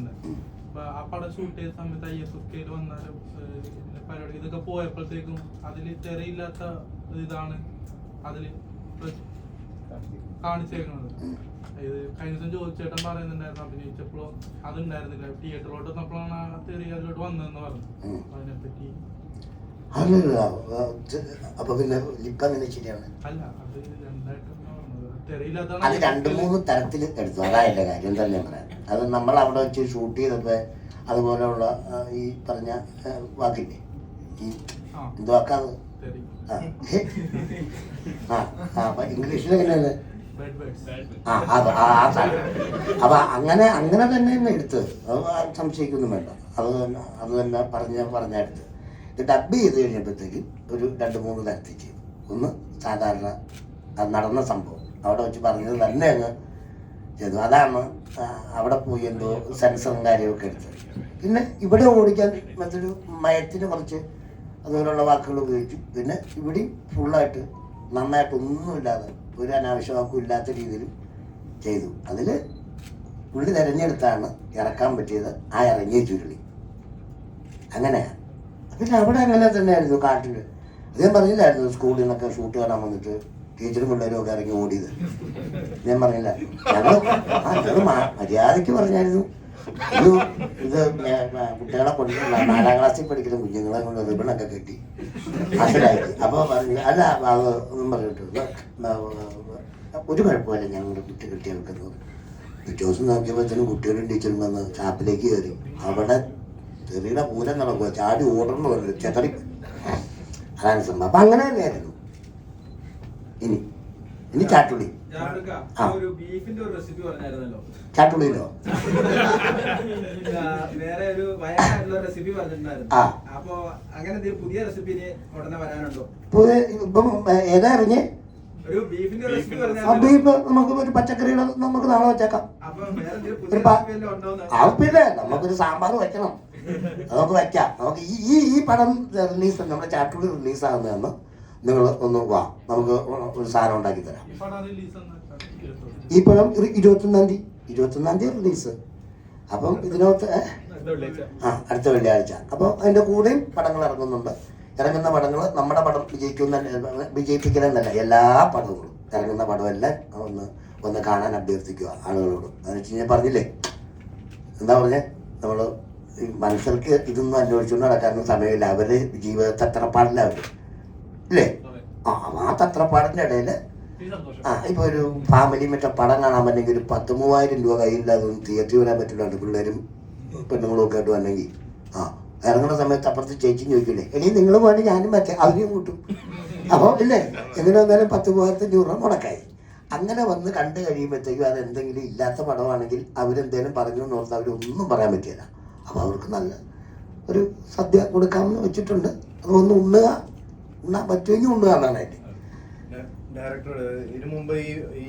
ചെയ്തിട്ടുണ്ട് അപ്പൊ ആ പടം ഷൂട്ട് ചെയ്ത സമയത്ത് ഐ എസ് എസ് കെയിൽ വന്നാലും പരിപാടി ഇതൊക്കെ പോയപ്പോഴത്തേക്കും അതിൽ തെരയില്ലാത്ത ഇതാണ് അതിൽ പ്രസ്- കാണിച്ചേക്കുന്നത് ഇത് കഴിഞ്ഞ ദിവസം ചോദിച്ചേട്ടൻ പറയുന്നുണ്ടായിരുന്നു അഭിനയിച്ചപ്പോഴോ അതുണ്ടായിരുന്നില്ല. തിയേറ്ററിലോട്ട് വന്നപ്പോഴാണ് ആ തെറി അതിലോട്ട് വന്നതെന്ന് പറഞ്ഞു അതിനെപ്പറ്റി അല്ലല്ല അപ്പൊ പിന്നെ ലിപ്പ് അങ്ങനെ ശരിയാണ്? അല്ല അത് രണ്ടായിട്ടാണ് അത് രണ്ട് മൂന്ന് തരത്തിൽ എടുത്തു. അതായത് കാര്യം. തന്നെ പറയാം? അത് നമ്മൾ അവിടെ വെച്ച് ഷൂട്ട് ചെയ്തത് അതുപോലെയുള്ള ഈ പറഞ്ഞ വാക്കില്ലേ? ഈ എന്ത് വാക്കാത് ആ. അപ്പൊ ഇംഗ്ലീഷിൽ എങ്ങനെയാണ്? ആ അത് ആ ആ സാധനം അപ്പൊ അങ്ങനെ അങ്ങനെ തന്നെ എടുത്ത് അത് സംശയിക്കൊന്നും വേണ്ട. അത് തന്നെ അത് തന്നെ പറഞ്ഞ പറഞ്ഞെടുത്ത് ഇത് ഡബ് ചെയ്ത് കഴിഞ്ഞപ്പോഴത്തേക്കും ഒരു രണ്ട് മൂന്ന് തരത്തിൽ ചെയ്തു. ഒന്ന് സാധാരണ അത് നടന്ന സംഭവം. അവിടെ വെച്ച് പറഞ്ഞത് തന്നെ അങ്ങ് ചെയ്തു അതാണ് അവിടെ പോയി എന്തോ സെൻസറും കാര്യമൊക്കെ എടുത്തത് പിന്നെ ഇവിടെ ഓടിക്കാൻ മറ്റൊരു മയത്തിന് കുറച്ച് അതുപോലുള്ള വാക്കുകൾ ഉപയോഗിച്ചു. പിന്നെ ഇവിടെയും ഫുള്ളായിട്ട് നന്നായിട്ട് ഒന്നുമില്ലാതെ ഒരു അനാവശ്യ വാക്കും ഇല്ലാത്ത രീതിയിൽ ചെയ്തു. അതിൽ പുള്ളി തിരഞ്ഞെടുത്താണ് ഇറക്കാൻ പറ്റിയത് ആ ഇറങ്ങിയ ചുരുളി. അങ്ങനെയാണ് പിന്നെ അവിടെ അങ്ങനെ തന്നെയായിരുന്നു കാട്ടിൽ അദ്ദേഹം പറഞ്ഞില്ലായിരുന്നു സ്കൂളിൽ നിന്നൊക്കെ ഷൂട്ട് കാണാൻ വന്നിട്ട്. ടീച്ചറും പിള്ളേരും ഒക്കെ ഇറങ്ങി ഓടിയത്. ഞാൻ പറഞ്ഞില്ല. ഞങ്ങൾ ആ ഞങ്ങൾ മര്യാദയ്ക്ക് പറഞ്ഞായിരുന്നു. ഇത് കുട്ടികളെ കൊണ്ട് നാലാം ക്ലാസ്സിൽ പഠിക്കുന്ന കുഞ്ഞുങ്ങളെ കൊണ്ട് റിബണൊക്കെ കെട്ടി. മനസ്സിലാക്കി അപ്പോൾ പറഞ്ഞു അല്ല അത് ഒന്നും പറഞ്ഞിട്ട് ഒരു കുഴപ്പമില്ല ഞങ്ങളുടെ കുട്ടി കുട്ടികൾക്ക് പിറ്റേ ദിവസം നോക്കിയപ്പോഴത്തേനും കുട്ടികളും ടീച്ചറും വന്ന് ഷാപ്പിലേക്ക് കയറി. അവിടെ ചെറിയ പൂരം നടക്കുക ചാടി ഓടണം പറഞ്ഞു ചെതറി. അതാണ് സംഭവം. അപ്പം അങ്ങനെ തന്നെയായിരുന്നു ഇനി ഇനി ചാട്ടുളി ജാഫ്രിക്ക, ആ. ഒരു ബീഫിന്റെ ഒരു റെസിപ്പി ഇനി ചാട്ടുള്ളി. ആ, വേറെ ഒരു വയനാട്ടിലുള്ള റെസിപ്പി പറഞ്ഞിട്ടുണ്ടായിരുന്നു. അങ്ങനെ പുതിയ റെസിപ്പി ഇനി ഉടനെ വരാനുണ്ടോ? ഇപ്പം ഏതാ ബീഫ് നമുക്ക് ഒരു പച്ചക്കറിയുടെ നമുക്ക് നാളെ വെച്ചേക്കാം. അത് പിന്നെ നമുക്കൊരു സാമ്പാർ വെക്കണം. നമുക്ക് വെക്കാം. നമുക്ക് ഈ ഈ ഈ പടം റിലീസ് നമ്മുടെ ചാട്ടുള്ളി റിലീസ് ആകുന്നതെന്ന് നിങ്ങൾ ഒന്ന് വാ നമുക്ക് ഒരു സാധനം ഉണ്ടാക്കി തരാം. ഈ പടം ഇരുപത്തൊന്നാം. തീയതി ഇരുപത്തൊന്നാം തീയതി റിലീസ് അപ്പം ഇതിനകത്ത്? ആ അടുത്ത വെള്ളിയാഴ്ച. അപ്പോൾ അതിന്റെ കൂടെയും പടങ്ങൾ ഇറങ്ങുന്നുണ്ട്. ഇറങ്ങുന്ന പടങ്ങൾ നമ്മുടെ പടം വിജയിക്കുന്ന വിജയിപ്പിക്കണമെന്നല്ല എല്ലാ പടങ്ങളും. ഇറങ്ങുന്ന പടമെല്ലാം ഒന്ന് ഒന്ന് കാണാൻ അഭ്യർത്ഥിക്കുക ആളുകളോട്. അതെന്ന് വെച്ച് കഴിഞ്ഞാൽ പറഞ്ഞില്ലേ? എന്താ പറഞ്ഞേ? നമ്മൾ മനുഷ്യർക്ക് ഇതൊന്നും അന്വേഷിച്ചുകൊണ്ട് നടക്കാനൊന്നും സമയമില്ല. അവർ അത്ര പാടില്ല അവർ ഇല്ലേ ആ ആ തത്രപ്പാടിന്റെ ഇടയിൽ ആ ഇപ്പോൾ ഒരു ഫാമിലി മറ്റേ പടം കാണാൻ പറ്റുമെങ്കിൽ ഒരു പത്ത് മൂവായിരം രൂപ കയ്യില്ലാതെ തിയേറ്ററിൽ വരാൻ പറ്റില്ലാണ്ട് പിള്ളേരും പെണ്ണുങ്ങളും ഒക്കെ ആയിട്ട് വന്നെങ്കിൽ. ആ ഇറങ്ങുന്ന സമയത്ത് അപ്പുറത്ത് ചേച്ചി ചോദിക്കില്ലേ എടീ നിങ്ങൾ പോകണേ ഞാനും മറ്റേ അവരെയും കൂട്ടും. അപ്പോൾ ഇല്ലേ എങ്ങനെ വന്നാലും പത്ത് മൂവായിരത്തി രൂപ മുടക്കായി. അങ്ങനെ വന്ന് കണ്ടു കഴിയുമ്പോഴത്തേക്കും അത് എന്തെങ്കിലും ഇല്ലാത്ത പടമാണെങ്കിൽ അവരെന്തേലും പറഞ്ഞു ഓർത്ത് അവരൊന്നും പറയാൻ പറ്റില്ല. അപ്പോൾ അവർക്ക് നല്ല ഒരു സദ്യ കൊടുക്കാമെന്ന് വെച്ചിട്ടുണ്ട്. അതൊന്ന് ഉണ്ണുക. ഉണ്ണാൻ പറ്റുമെങ്കിൽ ഉണ്ണുക എന്നാണ് ഡയറക്ടർ ഇതിനു മുമ്പ് ഈ